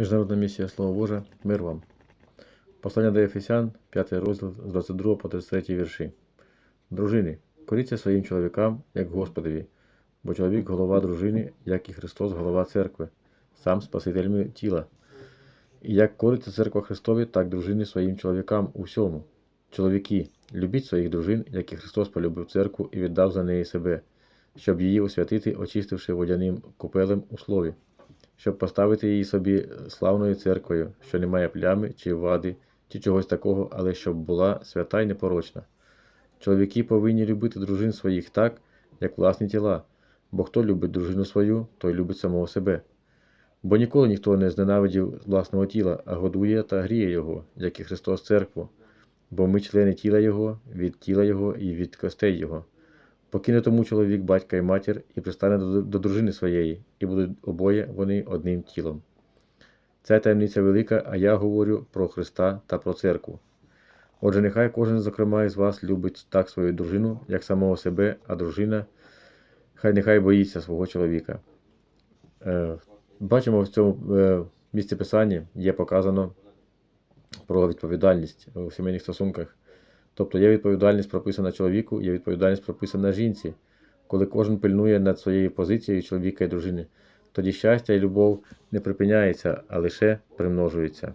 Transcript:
Міжнародна місія Слово Боже, мир вам. Послання до Ефесян, 5 розділ з 22 по 33 вірші. Дружини, коріться своїм чоловікам, як Господові, бо чоловік голова дружини, як і Христос голова церкви, сам Спаситель тіла. І як кориться церква Христові, так дружини своїм чоловікам у всьому. Чоловіки, любіть своїх дружин, як і Христос полюбив церкву і віддав за неї себе, щоб її освятити, очистивши водяним купелем у слові, щоб поставити її собі славною церквою, що не має плями чи вади, чи чогось такого, але щоб була свята й непорочна. Чоловіки повинні любити дружин своїх так, як власні тіла, бо хто любить дружину свою, той любить самого себе. Бо ніколи ніхто не зненавидів власного тіла, а годує та гріє його, як і Христос церкву. Бо ми члени тіла Його, від тіла Його і від костей Його. Покине тому чоловік батька і матір і пристане до, до дружини своєї, і будуть обоє вони одним тілом. Ця таємниця велика, а я говорю про Христа та про церкву. Отже, нехай кожен, зокрема, із вас любить так свою дружину, як самого себе, а дружина хай нехай боїться свого чоловіка. Е, бачимо в цьому е, місці писання є показано про відповідальність у сімейних стосунках. Тобто є відповідальність прописана чоловіку, є відповідальність прописана жінці. Коли кожен пильнує над своєю позицією чоловіка і дружини, тоді щастя і любов не припиняється, а лише примножується.